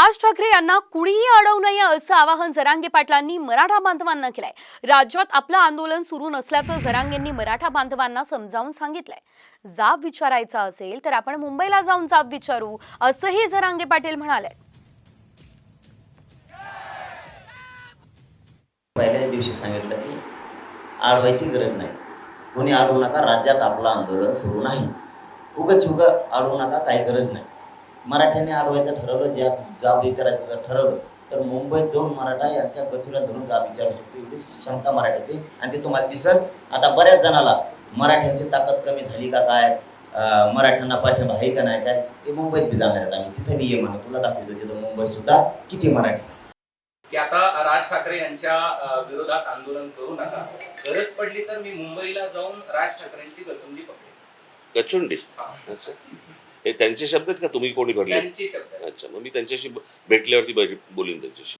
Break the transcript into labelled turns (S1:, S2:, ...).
S1: राज ठाकरे यांना कुणीही अडवू नये असं आवाहन जरांगे पाटलांनी मराठा बांधवांना केलंय. राज्यात आपलं आंदोलन सुरू नसल्याचं जरांगेंनी मराठा बांधवांना समजावून सांगितलंय. जाब विचारायचा असेल तर आपण मुंबईला जाऊन जाब विचारू असंही जरांगे पाटील म्हणाले
S2: पहिल्याच दिवशी सांगितलं की आळवायची गरज नाही. कोणी अडवू नका राज्यात आपलं आंदोलन सुरू नाही. उगच उग अडवू नका काही गरज नाही. मराठ्यांनी अडवायचं ठरवलं ज्या जाब विचारायचं जर ठरवलं तर मुंबईत जाऊन मराठा यांच्या गतीला धरून जाब विचारू शकतो. एवढी क्षमता मराठ्यात आहे. आणि ते तुम्हाला दिसल. आता बऱ्याच जणाला मराठ्यांची ताकद कमी झाली का काय? मराठ्यांना पाठिंबा आहे का नाही काय? ते मुंबईत बी जाणार आहेत आम्ही. तिथे बी ये म्हणा. तुला दाखवतो तिथं मुंबईत सुद्धा किती मराठी
S3: की आता राज ठाकरे यांच्या विरोधात आंदोलन करू नका. गरज पडली तर मी मुंबईला जाऊन राज ठाकरेंची गचुंडी पकडेन.
S4: गचुंडी? हा. त्यांचे शब्द आहेत का तुम्ही कोणी भरले
S3: त्यांची शब्द आहे.
S4: अच्छा मग मी त्यांच्याशी ब- भेटल्यावरती ब- बोलीन त्यांच्याशी